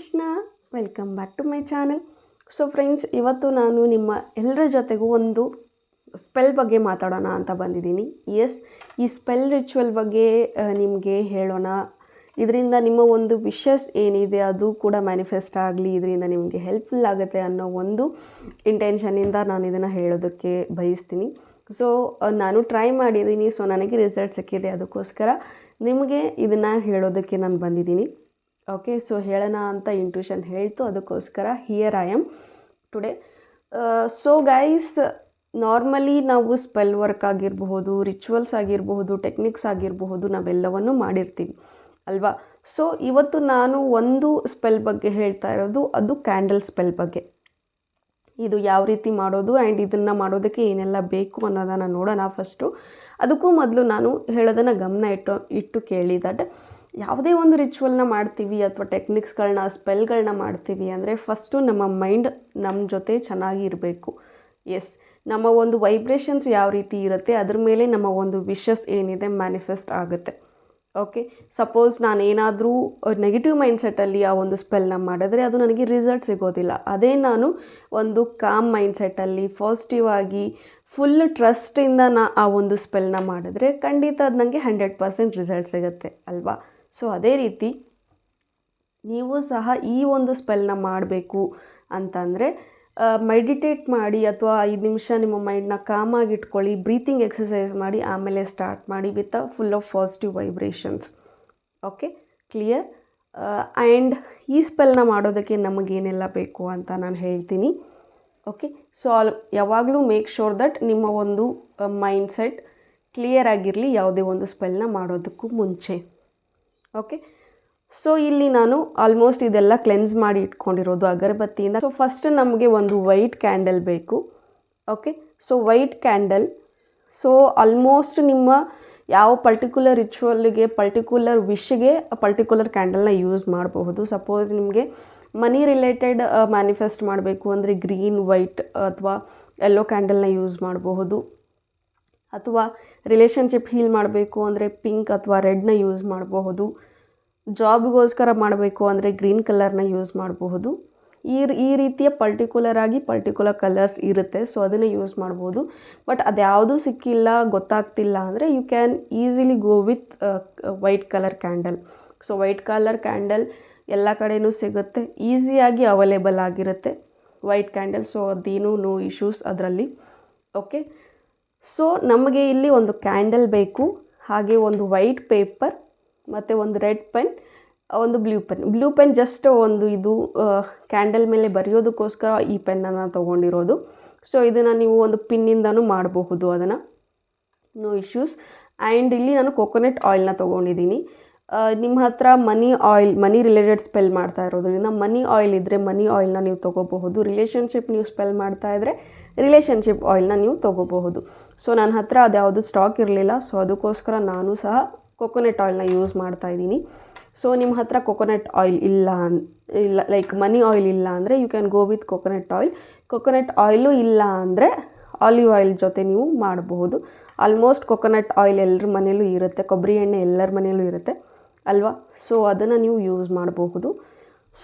Krishna welcome back to my channel so friends ಇವತ್ತು ನಾನು ನಿಮ್ಮ ಎಲ್ಲರ ಜೊತೆಗೂ ಒಂದು ಸ್ಪೆಲ್ ಬಗ್ಗೆ ಮಾತಾಡೋಣ ಅಂತ ಬಂದಿದ್ದೀನಿ. ಎಸ್ ಈ ಸ್ಪೆಲ್ ರಿಚುವಲ್ ಬಗ್ಗೆ ನಿಮಗೆ ಹೇಳೋಣ. ಇದರಿಂದ ನಿಮ್ಮ ಒಂದು ವಿಷಸ್ ಏನಿದೆ, ಅದು ಕೂಡ ಮ್ಯಾನಿಫೆಸ್ಟ್ ಆಗಲಿ, ಇದರಿಂದ ನಿಮಗೆ ಹೆಲ್ಪ್ಫುಲ್ ಆಗುತ್ತೆ ಅನ್ನೋ ಒಂದು ಇಂಟೆನ್ಷನಿಂದ ನಾನು ಇದನ್ನು ಹೇಳೋದಕ್ಕೆ ಬಯಸ್ತೀನಿ. ಸೊ ನಾನು ಟ್ರೈ ಮಾಡಿದ್ದೀನಿ. ಸೊ ನನಗೆ ರಿಸಲ್ಟ್ ಸಿಕ್ಕಿದೆ. ಅದಕ್ಕೋಸ್ಕರ ನಿಮಗೆ ಇದನ್ನು ಹೇಳೋದಕ್ಕೆ ನಾನು ಬಂದಿದ್ದೀನಿ. ಓಕೆ ಸೊ ಹೇಳೋಣ ಅಂತ ಇಂಟ್ಯೂಷನ್ ಹೇಳ್ತು. ಅದಕ್ಕೋಸ್ಕರ here I am today so guys normally ನಾವು ಸ್ಪೆಲ್ ವರ್ಕ್ ಆಗಿರಬಹುದು ರಿಚುವಲ್ಸ್ ಆಗಿರಬಹುದು ಟೆಕ್ನಿಕ್ಸ್ ಆಗಿರಬಹುದು, ನಾವೆಲ್ಲವನ್ನು ಮಾಡಿರ್ತೀವಿ. ಅಲ್ವಾ? ಸೊ ಇವತ್ತು ನಾನು ಒಂದು ಸ್ಪೆಲ್ ಬಗ್ಗೆ ಹೇಳ್ತಾ ಇರೋದು, ಅದು ಕ್ಯಾಂಡಲ್ ಸ್ಪೆಲ್ ಬಗ್ಗೆ. ಇದು ಯಾವ ರೀತಿ ಮಾಡೋದು ಆ್ಯಂಡ್ ಇದನ್ನು ಮಾಡೋದಕ್ಕೆ ಏನೆಲ್ಲ ಬೇಕು ಅನ್ನೋದನ್ನು ನೋಡೋಣ ಫಸ್ಟು ಅದಕ್ಕೂ ಮೊದಲು ನಾನು ಹೇಳೋದನ್ನು ಗಮನ ಇಟ್ಟು ಇಟ್ಟು ಕೇಳಿ ದಟ್ ಯಾವುದೇ ಒಂದು ರಿಚುವಲ್ನ ಮಾಡ್ತೀವಿ ಅಥವಾ ಟೆಕ್ನಿಕ್ಸ್ಗಳನ್ನ ಸ್ಪೆಲ್ಗಳನ್ನ ಮಾಡ್ತೀವಿ ಅಂದರೆ ಫಸ್ಟು ನಮ್ಮ ಮೈಂಡ್ ನಮ್ಮ ಜೊತೆ ಚೆನ್ನಾಗಿ ಇರಬೇಕು. ಎಸ್ ನಮ್ಮ ಒಂದು ವೈಬ್ರೇಷನ್ಸ್ ಯಾವ ರೀತಿ ಇರುತ್ತೆ, ಅದ್ರ ಮೇಲೆ ನಮ್ಮ ಒಂದು ವಿಷಸ್ ಏನಿದೆ ಮ್ಯಾನಿಫೆಸ್ಟ್ ಆಗುತ್ತೆ. ಓಕೆ ಸಪೋಸ್ ನಾನು ಏನಾದರೂ ನೆಗೆಟಿವ್ ಮೈಂಡ್ಸೆಟ್ಟಲ್ಲಿ ಆ ಒಂದು ಸ್ಪೆಲ್ನ ಮಾಡಿದ್ರೆ ಅದು ನನಗೆ ರಿಸಲ್ಟ್ ಸಿಗೋದಿಲ್ಲ. ಅದೇ ನಾನು ಒಂದು ಕಾಮ್ ಮೈಂಡ್ಸೆಟ್ಟಲ್ಲಿ ಪಾಸಿಟಿವ್ ಆಗಿ ಫುಲ್ ಟ್ರಸ್ಟಿಂದ ನಾ ಆ ಒಂದು ಸ್ಪೆಲ್ನ ಮಾಡಿದ್ರೆ ಖಂಡಿತ ಅದು ನನಗೆ ಹಂಡ್ರೆಡ್ ಪರ್ಸೆಂಟ್ ರಿಸಲ್ಟ್ ಸಿಗುತ್ತೆ, ಅಲ್ವಾ? ಸೊ ಅದೇ ರೀತಿ ನೀವು ಸಹ ಈ ಒಂದು ಸ್ಪೆಲ್ನ ಮಾಡಬೇಕು ಅಂತಂದರೆ ಮೆಡಿಟೇಟ್ ಮಾಡಿ ಅಥವಾ ಐದು ನಿಮಿಷ ನಿಮ್ಮ ಮೈಂಡ್ನ ಕಾಮಾಗಿ ಇಟ್ಕೊಳ್ಳಿ ಬ್ರೀತಿಂಗ್ ಎಕ್ಸಸೈಸ್ ಮಾಡಿ, ಆಮೇಲೆ ಸ್ಟಾರ್ಟ್ ಮಾಡಿ with a full of positive vibrations okay clear and ಈ ಸ್ಪೆಲ್ನ ಮಾಡೋದಕ್ಕೆ ನಮಗೇನೆಲ್ಲ ಬೇಕು ಅಂತ ನಾನು ಹೇಳ್ತೀನಿ. ಓಕೆ ಸೊ ಆಲ್ ಯಾವಾಗಲೂ ಮೇಕ್ ಶೋರ್ ದಟ್ ನಿಮ್ಮ ಒಂದು ಮೈಂಡ್ ಸೆಟ್ ಕ್ಲಿಯರ್ ಆಗಿರಲಿ, ಯಾವುದೇ ಒಂದು ಸ್ಪೆಲ್ನ ಮಾಡೋದಕ್ಕೂ ಮುಂಚೆ. ಓಕೆ ಸೊ ಇಲ್ಲಿ ನಾನು ಆಲ್ಮೋಸ್ಟ್ ಇದೆಲ್ಲ ಕ್ಲೆನ್ಸ್ ಮಾಡಿ ಇಟ್ಕೊಂಡಿರೋದು ಅಗರಬತ್ತಿಯಿಂದ. ಸೊ ಫಸ್ಟ್ ನಮಗೆ ಒಂದು ವೈಟ್ ಕ್ಯಾಂಡಲ್ ಬೇಕು. Okay so white candle so almost ನಿಮ್ಮ ಯಾವ ಪರ್ಟಿಕ್ಯುಲರ್ ರಿಚುವಲ್ಗೆ ಪರ್ಟಿಕ್ಯುಲರ್ ವಿಶ್ಗೆ ಪರ್ಟಿಕ್ಯುಲರ್ ಕ್ಯಾಂಡಲ್ನ ಯೂಸ್ ಮಾಡಬಹುದು. ಸಪೋಸ್ ನಿಮಗೆ ಮನಿ ರಿಲೇಟೆಡ್ ಮ್ಯಾನಿಫೆಸ್ಟ್ ಮಾಡಬೇಕು ಅಂದರೆ ಗ್ರೀನ್ ವೈಟ್ ಅಥವಾ ಯೆಲ್ಲೋ ಕ್ಯಾಂಡಲ್ನ ಯೂಸ್ ಮಾಡಬಹುದು. ಅಥವಾ ರಿಲೇಷನ್ಶಿಪ್ ಹೀಲ್ ಮಾಡಬೇಕು ಅಂದರೆ ಪಿಂಕ್ ಅಥವಾ ರೆಡ್ನ ಯೂಸ್ ಮಾಡಬಹುದು. ಜಾಬ್ಗೋಸ್ಕರ ಮಾಡಬೇಕು ಅಂದರೆ ಗ್ರೀನ್ ಕಲರ್ನ ಯೂಸ್ ಮಾಡಬಹುದು. ಈ ಈ ರೀತಿಯ ಪರ್ಟಿಕ್ಯುಲರ್ ಆಗಿ ಪರ್ಟಿಕ್ಯುಲರ್ ಕಲರ್ಸ್ ಇರುತ್ತೆ ಸೊ ಅದನ್ನು ಯೂಸ್ ಮಾಡ್ಬೋದು. ಬಟ್ ಅದ್ಯಾವುದೂ ಸಿಕ್ಕಿಲ್ಲ, ಗೊತ್ತಾಗ್ತಿಲ್ಲ ಅಂದರೆ you can easily go with white colour candle so white colour candle ಎಲ್ಲ ಕಡೆಯೂ ಸಿಗುತ್ತೆ ಈಸಿಯಾಗಿ ಅವೈಲೇಬಲ್ ಆಗಿರುತ್ತೆ. ವೈಟ್ ಕ್ಯಾಂಡಲ್ ಸೊ ಅದೇನೂ ನೋ ಇಶ್ಯೂಸ್ ಅದರಲ್ಲಿ. ಓಕೆ ಸೊ ನಮಗೆ ಇಲ್ಲಿ ಒಂದು ಕ್ಯಾಂಡಲ್ ಬೇಕು, ಹಾಗೆ ಒಂದು ವೈಟ್ ಪೇಪರ್ ಮತ್ತು ಒಂದು ರೆಡ್ ಪೆನ್ ಒಂದು blue pen blue pen just ಒಂದು ಇದು ಕ್ಯಾಂಡಲ್ ಮೇಲೆ ಬರೆಯೋದಕ್ಕೋಸ್ಕರ ಈ ಪೆನ್ನನ್ನು ತೊಗೊಂಡಿರೋದು. ಸೊ ಇದನ್ನು ನೀವು ಒಂದು ಪಿನ್ನಿಂದನೂ ಮಾಡಬಹುದು ಅದನ್ನು. ನೋ ಇಶ್ಯೂಸ್ ಆ್ಯಂಡ್ ಇಲ್ಲಿ ನಾನು ಕೊಕೊನಟ್ ಆಯಿಲ್ನ ತೊಗೊಂಡಿದ್ದೀನಿ. ನಿಮ್ಮ ಹತ್ರ money oil money related spell ಮಾಡ್ತಾ ಇರೋದ್ರಿಂದ ಮನಿ ಆಯಿಲ್ ಇದ್ದರೆ ಮನಿ ಆಯಿಲ್ನ ನೀವು ತೊಗೋಬಹುದು. ರಿಲೇಷನ್ಶಿಪ್ ನೀವು ಸ್ಪೆಲ್ ಮಾಡ್ತಾ ಇದ್ದರೆ ರಿಲೇಷನ್ಶಿಪ್ ಆಯಿಲ್ನ ನೀವು ತೊಗೋಬಹುದು. ಸೊ ನನ್ನ ಹತ್ರ ಅದು ಯಾವುದು ಸ್ಟಾಕ್ ಇರಲಿಲ್ಲ. ಸೊ ಅದಕ್ಕೋಸ್ಕರ ನಾನು ಸಹ ಕೊಕೊನೆಟ್ ಆಯಿಲ್ನ ಯೂಸ್ ಮಾಡ್ತಾ ಇದ್ದೀನಿ. ಸೊ ನಿಮ್ಮ ಹತ್ರ ಕೊಕೊನೆಟ್ ಆಯಿಲ್ ಇಲ್ಲ ಇಲ್ಲ ಲೈಕ್ ಮನಿ ಆಯಿಲ್ ಇಲ್ಲ ಅಂದರೆ you can go with coconut oil coconut oil ಇಲ್ಲ ಅಂದರೆ ಆಲಿವ್ ಆಯಿಲ್ ಜೊತೆ ನೀವು ಮಾಡಬಹುದು. ಆಲ್ಮೋಸ್ಟ್ ಕೊಕೊನಟ್ ಆಯಿಲ್ ಎಲ್ಲರ ಮನೇಲೂ ಇರುತ್ತೆ. ಕೊಬ್ಬರಿ ಎಣ್ಣೆ ಎಲ್ಲರ ಮನೇಲೂ ಇರುತ್ತೆ ಅಲ್ವಾ? ಸೊ ಅದನ್ನು ನೀವು ಯೂಸ್ ಮಾಡಬಹುದು.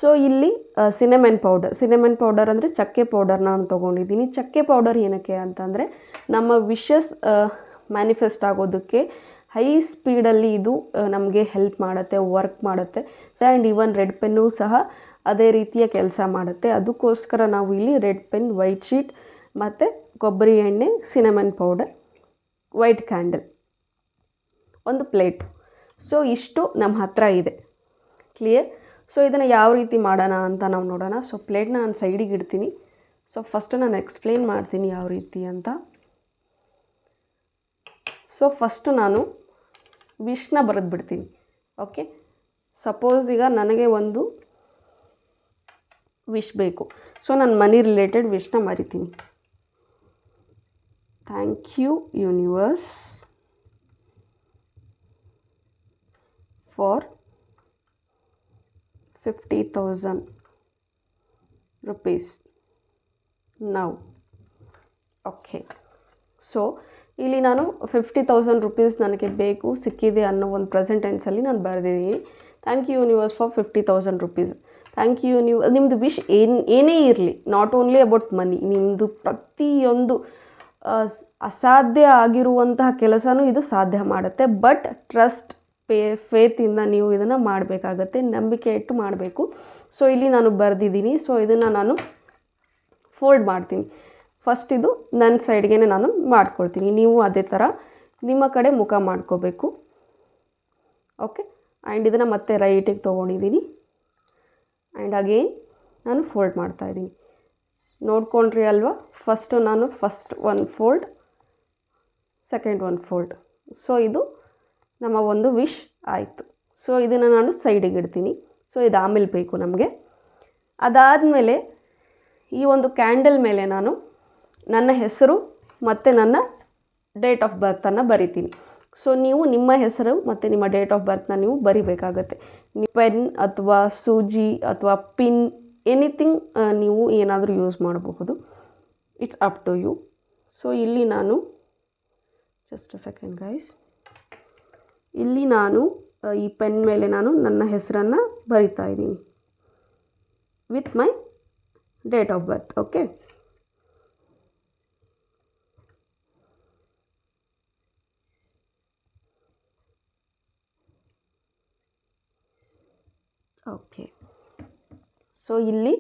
ಸೊ ಇಲ್ಲಿ ಸಿನೆಮೆನ್ ಪೌಡರ್ ಸಿನೆಮೆನ್ ಪೌಡರ್ ಅಂದರೆ ಚಕ್ಕೆ ಪೌಡರ್ ನಾನು ತೊಗೊಂಡಿದ್ದೀನಿ. ಚಕ್ಕೆ ಪೌಡರ್ ಏನಕ್ಕೆ ಅಂತಂದರೆ, ನಮ್ಮ ವಿಷಸ್ ಮ್ಯಾನಿಫೆಸ್ಟ್ ಆಗೋದಕ್ಕೆ ಹೈ ಸ್ಪೀಡಲ್ಲಿ ಇದು ನಮಗೆ ಹೆಲ್ಪ್ ಮಾಡುತ್ತೆ ವರ್ಕ್ ಮಾಡುತ್ತೆ. ಆ್ಯಂಡ್ ಈವನ್ ರೆಡ್ ಪೆನ್ನು ಸಹ ಅದೇ ರೀತಿಯ ಕೆಲಸ ಮಾಡುತ್ತೆ. ಅದಕ್ಕೋಸ್ಕರ ನಾವು ಇಲ್ಲಿ ರೆಡ್ ಪೆನ್ ವೈಟ್ ಶೀಟ್ ಮತ್ತು ಕೊಬ್ಬರಿ ಎಣ್ಣೆ ಸಿನೆಮನ್ ಪೌಡರ್ ವೈಟ್ ಕ್ಯಾಂಡಲ್ ಒಂದು ಪ್ಲೇಟ್ ಸೊ ಇಷ್ಟು ನಮ್ಮ ಹತ್ರ ಇದೆ. ಕ್ಲಿಯರ್ ಸೊ ಇದನ್ನು ಯಾವ ರೀತಿ ಮಾಡೋಣ ಅಂತ ನಾವು ನೋಡೋಣ. ಸೊ ಪ್ಲೇಟ್ನ ನಾನು ಸೈಡಿಗೆ ಇಡ್ತೀನಿ. ಸೊ ಫಸ್ಟ್ ನಾನು ಎಕ್ಸ್ಪ್ಲೇನ್ ಮಾಡ್ತೀನಿ ಯಾವ ರೀತಿ ಅಂತ. ಸೊ ಫಸ್ಟು ನಾನು ವಿಶ್ನ ಬರೆದು ಬಿಡ್ತೀನಿ. ಓಕೆ ಸಪೋಸ್ ಈಗ ನನಗೆ ಒಂದು ವಿಶ್ ಬೇಕು. ಸೊ ನಾನು ಮನಿ ರಿಲೇಟೆಡ್ ವಿಶ್ನ ಮರಿತೀನಿ. Thank you universe for fifty thousand rupees now okay so ಇಲ್ಲಿ ನಾನು ಫಿಫ್ಟಿ ತೌಸಂಡ್ ರುಪೀಸ್ ನನಗೆ ಬೇಕು, ಸಿಕ್ಕಿದೆ ಅನ್ನೋ ಒಂದು ಪ್ರೆಸೆಂಟ್ ಟೆನ್ಸಲ್ಲಿ ನಾನು ಬರೆದಿದ್ದೀನಿ. Thank you universe for fifty thousand rupees thank you ನೀವು ನಿಮ್ಮದು ವಿಶ್ ಏನು, ಏನೇ ಇರಲಿ ನಾಟ್ ಓನ್ಲಿ ಅಬೌಟ್ ಮನಿ ನಿಮ್ಮದು ಪ್ರತಿಯೊಂದು ಅಸಾಧ್ಯ ಆಗಿರುವಂತಹ ಕೆಲಸನೂ ಇದು ಸಾಧ್ಯ ಮಾಡುತ್ತೆ. ಬಟ್ ಟ್ರಸ್ಟ್ ಪೇ ಫೇತಿಂದ ನೀವು ಇದನ್ನು ಮಾಡಬೇಕಾಗತ್ತೆ, ನಂಬಿಕೆ ಇಟ್ಟು ಮಾಡಬೇಕು. ಸೊ ಇಲ್ಲಿ ನಾನು ಬರೆದಿದ್ದೀನಿ. ಸೊ ಇದನ್ನು ನಾನು ಫೋಲ್ಡ್ ಮಾಡ್ತೀನಿ. ಫಸ್ಟ್ ಇದು ನನ್ನ ಸೈಡ್ಗೆ ನಾನು ಮಾಡ್ಕೊಳ್ತೀನಿ. ನೀವು ಅದೇ ಥರ ನಿಮ್ಮ ಕಡೆ ಮುಖ ಮಾಡ್ಕೋಬೇಕು. ಓಕೆ ಆ್ಯಂಡ್ ಇದನ್ನು ಮತ್ತೆ ರೈಟಿಗೆ ತೊಗೊಂಡಿದ್ದೀನಿ. ಆ್ಯಂಡ್ ಅಗೇನ್ ನಾನು ಫೋಲ್ಡ್ ಮಾಡ್ತಾಯಿದ್ದೀನಿ ನೋಡ್ಕೊಂಡ್ರಿ ಅಲ್ವಾ? ಫಸ್ಟು ನಾನು first one fold second one fold so ಇದು ನಮ್ಮ ಒಂದು ವಿಶ್ ಆಯಿತು. ಸೊ ಇದನ್ನು ನಾನು ಸೈಡಿಗೆ ಇಡ್ತೀನಿ. ಸೊ ಇದು ಆಮೇಲೆ ಬೇಕು ನಮಗೆ. ಅದಾದಮೇಲೆ ಈ ಒಂದು ಕ್ಯಾಂಡಲ್ ಮೇಲೆ ನಾನು ನನ್ನ ಹೆಸರು ಮತ್ತು ನನ್ನ ಡೇಟ್ ಆಫ್ ಬರ್ತನ್ನು ಬರಿತೀನಿ. ಸೊ ನೀವು ನಿಮ್ಮ ಹೆಸರು ಮತ್ತು ನಿಮ್ಮ ಡೇಟ್ ಆಫ್ ಬರ್ತ್ನ ನೀವು ಬರಿಬೇಕಾಗತ್ತೆ. ಪೆನ್ ಅಥವಾ ಸೂಜಿ ಅಥವಾ ಪಿನ್ ಎನಿಥಿಂಗ್ ನೀವು ಏನಾದರೂ ಯೂಸ್ ಮಾಡಬಹುದು. It's up to you so ಇಲ್ಲಿ ನಾನು ಜಸ್ಟ್ ಸೆಕೆಂಡ್ ಗೈಸ್ ಇಲ್ಲಿ ನಾನು ಈ ಪೆನ್ ಮೇಲೆ ನಾನು ನನ್ನ ಹೆಸರನ್ನು ಬರಿತಾ ಇದ್ದೀನಿ. With my date of birth okay okay so ಇಲ್ಲಿ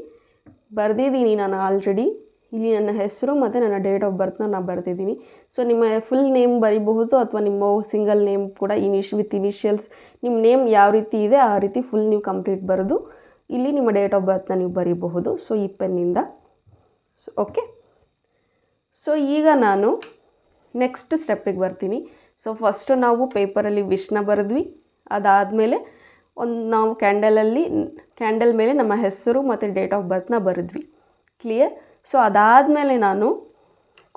ಬರೆದಿದ್ದೀನಿ ನಾನು ಆಲ್ರೆಡಿ ಇಲ್ಲಿ ನನ್ನ ಹೆಸರು ಮತ್ತು ನನ್ನ ಡೇಟ್ ಆಫ್ ಬರ್ತ್ನ ನಾನು ಬರೆದಿದ್ದೀನಿ. ಸೊ ನಿಮ್ಮ ಫುಲ್ ನೇಮ್ ಬರಿಬಹುದು ಅಥವಾ ನಿಮ್ಮ ಸಿಂಗಲ್ ನೇಮ್ ಕೂಡ ಇನಿಷ್ ವಿತ್ ಇನಿಷಿಯಲ್ಸ್ ನಿಮ್ಮ ನೇಮ್ ಯಾವ ರೀತಿ ಇದೆ ಆ ರೀತಿ ಫುಲ್ ನೀವು ಕಂಪ್ಲೀಟ್ ಬರೆದು ಇಲ್ಲಿ ನಿಮ್ಮ ಡೇಟ್ ಆಫ್ ಬರ್ತ್ನ ನೀವು ಬರೀಬಹುದು. ಸೊ ಈ ಪೆನ್ನಿಂದ ಓಕೆ ಸೊ ಈಗ ನಾನು ನೆಕ್ಸ್ಟ್ ಸ್ಟೆಪ್ಪಿಗೆ ಬರ್ತೀನಿ. ಸೊ ಫಸ್ಟು ನಾವು ಪೇಪರಲ್ಲಿ ವಿಶ್ನ ಬರೆದ್ವಿ. ಅದಾದಮೇಲೆ ಒಂದು ನಾವು ಕ್ಯಾಂಡಲಲ್ಲಿ ಕ್ಯಾಂಡಲ್ ಮೇಲೆ ನಮ್ಮ ಹೆಸರು ಮತ್ತು ಡೇಟ್ ಆಫ್ ಬರ್ತ್ನ ಬರೆದ್ವಿ. ಕ್ಲಿಯರ್ ಸೊ ಅದಾದಮೇಲೆ ನಾನು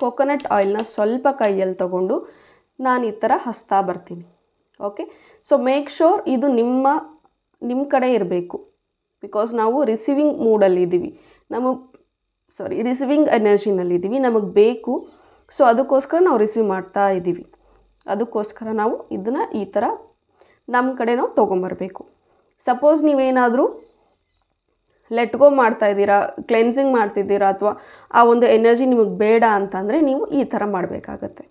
ಕೊಕೊನಟ್ ಆಯಿಲ್ನ ಸ್ವಲ್ಪ ಕೈಯಲ್ಲಿ ತಗೊಂಡು ನಾನು ಈ ಥರ ಹಸ್ತಾ ಬರ್ತೀನಿ. ಓಕೆ ಸೊ ಮೇಕ್ ಶೋರ್ ಇದು ನಿಮ್ಮ ನಿಮ್ಮ ಕಡೆ ಇರಬೇಕು. ಬಿಕಾಸ್ ನಾವು ರಿಸೀವಿಂಗ್ ಮೂಡಲ್ಲಿದ್ದೀವಿ ನಮಗೆ ಸಾರಿ ರಿಸೀವಿಂಗ್ ಎನರ್ಜಿನಲ್ಲಿದ್ದೀವಿ ನಮಗೆ ಬೇಕು. ಸೊ ಅದಕ್ಕೋಸ್ಕರ ನಾವು ರಿಸೀವ್ ಮಾಡ್ತಾ ಇದ್ದೀವಿ ಅದಕ್ಕೋಸ್ಕರ ನಾವು ಇದನ್ನು ಈ ಥರ ನಮ್ಮ ಕಡೆ ನಾವು ತೊಗೊಂಬರ್ಬೇಕು. ಸಪೋಸ್ ನೀವೇನಾದರೂ ಲೆಟ್ ಗೋ ಮಾಡ್ತಾ ಇದ್ದೀರಾ ಕ್ಲೆನ್ಸಿಂಗ್ ಮಾಡ್ತಿದ್ದೀರಾ ಅಥವಾ ಆ ಒಂದು ಎನರ್ಜಿ ನಿಮಗೆ ಬೇಡ ಅಂತಂದರೆ ನೀವು ಈ ಥರ ಮಾಡಬೇಕಾಗತ್ತೆ.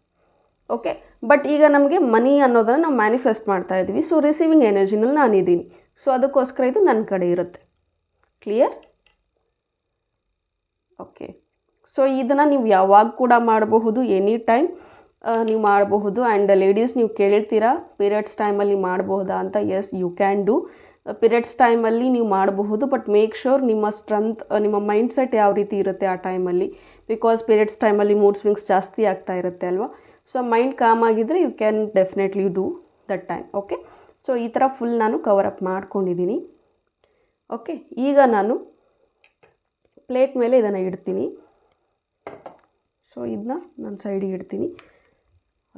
ಓಕೆ ಬಟ್ ಈಗ ನಮಗೆ ಮನಿ ಅನ್ನೋದನ್ನು ನಾವು ಮ್ಯಾನಿಫೆಸ್ಟ್ ಮಾಡ್ತಾ ಇದ್ದೀವಿ. ಸೊ ರಿಸೀವಿಂಗ್ ಎನರ್ಜಿನಲ್ಲಿ ನಾನಿದ್ದೀನಿ ಸೊ ಅದಕ್ಕೋಸ್ಕರ ಇದು ನನ್ನ ಕಡೆ ಇರುತ್ತೆ. ಕ್ಲಿಯರ್ ಓಕೆ ಸೊ ಇದನ್ನು ನೀವು ಯಾವಾಗ ಕೂಡ ಮಾಡಬಹುದು ಎನಿ ಟೈಮ್ ನೀವು ಮಾಡಬಹುದು. ಆ್ಯಂಡ್ ಲೇಡೀಸ್ ನೀವು ಕೇಳ್ತೀರಾ ಪೀರಿಯಡ್ಸ್ ಟೈಮಲ್ಲಿ ಮಾಡಬಹುದಾ ಅಂತ? Yes you can do periods ಟೈಮಲ್ಲಿ ನೀವು ಮಾಡಬಹುದು, ಬಟ್ ಮೇಕ್ ಶೋರ್ ನಿಮ್ಮ ಸ್ಟ್ರೆಂತ್ ನಿಮ್ಮ ಮೈಂಡ್ ಸೆಟ್ ಯಾವ ರೀತಿ ಇರುತ್ತೆ ಆ ಟೈಮಲ್ಲಿ. ಬಿಕಾಸ್ ಪಿರಿಯಡ್ಸ್ ಟೈಮಲ್ಲಿ ಮೂಡ್ ಸ್ವಿಂಗ್ಸ್ ಜಾಸ್ತಿ ಆಗ್ತಾ ಇರುತ್ತೆ ಅಲ್ವಾ? ಸೊ ಮೈಂಡ್ ಕಾಮ್ ಆಗಿದ್ದರೆ you can definitely do that time okay so ಈ ಥರ ಫುಲ್ ನಾನು ಕವರ್ ಅಪ್ ಮಾಡ್ಕೊಂಡಿದ್ದೀನಿ ಓಕೆ ಈಗ ನಾನು ಪ್ಲೇಟ್ ಮೇಲೆ ಇದನ್ನು ಇಡ್ತೀನಿ. ಸೊ ಇದನ್ನ ನಾನು ಸೈಡಿಗೆ ಇಡ್ತೀನಿ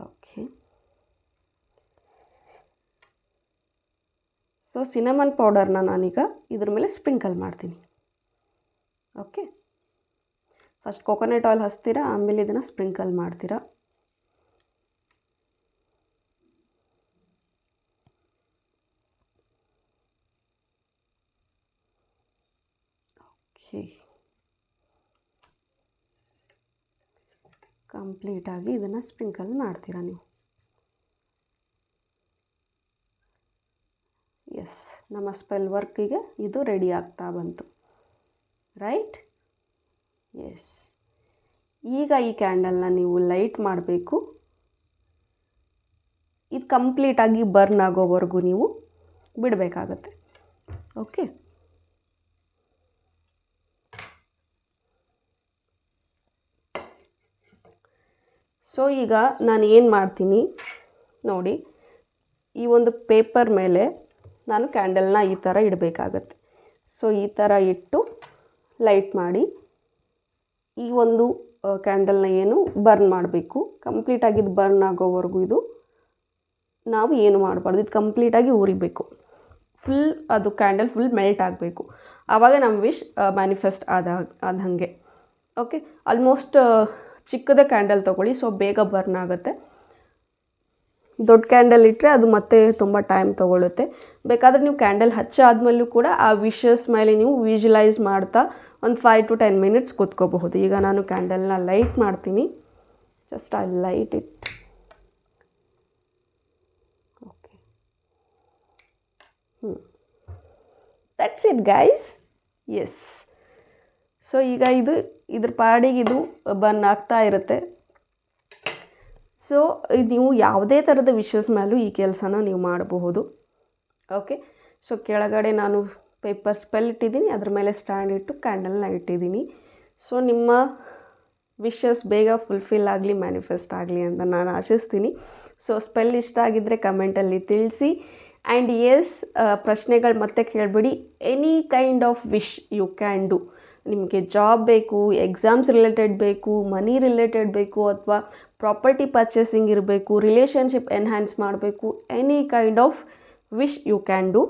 ಓಕೆ ಸೊ ಸಿನಮನ್ ಪೌಡರ್ನ ನಾನೀಗ ಇದ್ರ ಮೇಲೆ ಸ್ಪ್ರಿಂಕಲ್ ಮಾಡ್ತೀನಿ. ಓಕೆ ಫಸ್ಟ್ ಕೊಕೊನಟ್ ಆಯಿಲ್ ಹಚ್ತೀರಾ, ಆಮೇಲೆ ಇದನ್ನು ಸ್ಪ್ರಿಂಕಲ್ ಮಾಡ್ತೀರಾ? ಓಕೆ ಕಂಪ್ಲೀಟಾಗಿ ಇದನ್ನು ಸ್ಪ್ರಿಂಕಲ್ ಮಾಡ್ತೀರಾ ನೀವು ಎಸ್ ನಮ್ಮ ಸ್ಪೆಲ್ ವರ್ಕಿಗೆ ಇದು ರೆಡಿ ಆಗ್ತಾ ಬಂತು. ರೈಟ್ ಎಸ್ ಈಗ ಈ ಕ್ಯಾಂಡಲ್ನ ನೀವು ಲೈಟ್ ಮಾಡಬೇಕು. ಇದು ಕಂಪ್ಲೀಟಾಗಿ ಬರ್ನ್ ಆಗೋವರೆಗೂ ನೀವು ಬಿಡಬೇಕಾಗತ್ತೆ. ಓಕೆ ಸೊ ಈಗ ನಾನು ಏನು ಮಾಡ್ತೀನಿ? ನೋಡಿ, ಈ ಒಂದು ಪೇಪರ್ ಮೇಲೆ ನಾನು ಕ್ಯಾಂಡಲ್ನ ಈ ಥರ ಇಡಬೇಕಾಗತ್ತೆ. ಸೊ ಈ ಥರ ಇಟ್ಟು ಲೈಟ್ ಮಾಡಿ ಈ ಒಂದು ಕ್ಯಾಂಡಲ್ನ ಏನು ಬರ್ನ್ ಮಾಡಬೇಕು. ಕಂಪ್ಲೀಟಾಗಿ ಇದು ಬರ್ನ್ ಆಗೋವರೆಗೂ ಇದು ನಾವು ಏನು ಮಾಡಬಾರ್ದು. ಇದು ಕಂಪ್ಲೀಟಾಗಿ ಉರಿಬೇಕು ಫುಲ್ ಅದು ಕ್ಯಾಂಡಲ್ ಫುಲ್ ಮೆಲ್ಟ್ ಆಗಬೇಕು. ಆವಾಗ ನಮ್ಮ ವಿಶ್ ಮ್ಯಾನಿಫೆಸ್ಟ್ ಆದ ಹಾಗೆ. ಓಕೆ ಆಲ್ಮೋಸ್ಟ್ ಚಿಕ್ಕದ ಕ್ಯಾಂಡಲ್ ತೊಗೊಳ್ಳಿ. ಸೊ ಬೇಗ ಬರ್ನ್ ಆಗುತ್ತೆ. ದೊಡ್ಡ ಕ್ಯಾಂಡಲ್ ಇಟ್ಟರೆ ಅದು ಮತ್ತೆ ತುಂಬ ಟೈಮ್ ತೊಗೊಳುತ್ತೆ. ಬೇಕಾದರೆ ನೀವು ಕ್ಯಾಂಡಲ್ ಹಚ್ಚಾದ್ಮೇಲೂ ಕೂಡ ಆ ವಿಷಸ್ ಮೇಲೆ ನೀವು ವಿಜುಲೈಸ್ ಮಾಡ್ತಾ ಒಂದು ಫೈವ್ ಟು ಟೆನ್ ಮಿನಿಟ್ಸ್ ಕೂತ್ಕೋಬಹುದು. ಈಗ ನಾನು ಕ್ಯಾಂಡಲ್ನ ಲೈಟ್ ಮಾಡ್ತೀನಿ. Just I light it okay hmm that's it guys yes so ಈಗ ಇದು, ಇದ್ರ ಪಾಡಿಗೆ ಇದು ಬನ್ ಆಗ್ತಾ ಇರುತ್ತೆ. ಸೊ ನೀವು ಯಾವುದೇ ಥರದ ವಿಷಸ್ ಮೇಲೂ ಈ ಕೆಲಸನ ನೀವು ಮಾಡಬಹುದು. ಓಕೆ ಸೊ ಕೆಳಗಡೆ ನಾನು ಪೇಪರ್ ಸ್ಪೆಲ್ ಇಟ್ಟಿದ್ದೀನಿ, ಅದ್ರ ಮೇಲೆ ಸ್ಟ್ಯಾಂಡ್ ಇಟ್ಟು ಕ್ಯಾಂಡಲ್ನ ಇಟ್ಟಿದ್ದೀನಿ. ಸೊ ನಿಮ್ಮ ವಿಷಸ್ ಬೇಗ ಫುಲ್ಫಿಲ್ ಆಗಲಿ ಮ್ಯಾನಿಫೆಸ್ಟ್ ಆಗಲಿ ಅಂತ ನಾನು ಆಶಿಸ್ತೀನಿ. ಸೊ ಸ್ಪೆಲ್ ಇಷ್ಟ ಆಗಿದ್ದರೆ ಕಮೆಂಟಲ್ಲಿ ತಿಳಿಸಿ. ಆ್ಯಂಡ್ ಎಸ್ ಪ್ರಶ್ನೆಗಳು ಮತ್ತೆ ಕೇಳಬೇಡಿ. Any kind of wish you can do ನಿಮಗೆ ಜಾಬ್ ಬೇಕು ಎಕ್ಸಾಮ್ಸ್ ರಿಲೇಟೆಡ್ ಬೇಕು ಮನಿ ರಿಲೇಟೆಡ್ ಬೇಕು ಅಥವಾ ಪ್ರಾಪರ್ಟಿ ಪರ್ಚೇಸಿಂಗ್ ಇರಬೇಕು ರಿಲೇಷನ್ಶಿಪ್ ಎನ್ಹ್ಯಾನ್ಸ್ ಮಾಡಬೇಕು any kind of wish you can do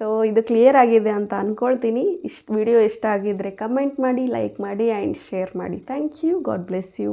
so ಇದು ಕ್ಲಿಯರ್ ಆಗಿದೆ ಅಂತ ಅಂದ್ಕೊಳ್ತೀನಿ ಇಷ್ಟು ವಿಡಿಯೋ ಇಷ್ಟ ಆಗಿದ್ದರೆ ಕಮೆಂಟ್ ಮಾಡಿ ಲೈಕ್ ಮಾಡಿ ಆ್ಯಂಡ್ ಶೇರ್ ಮಾಡಿ. Thank you god bless you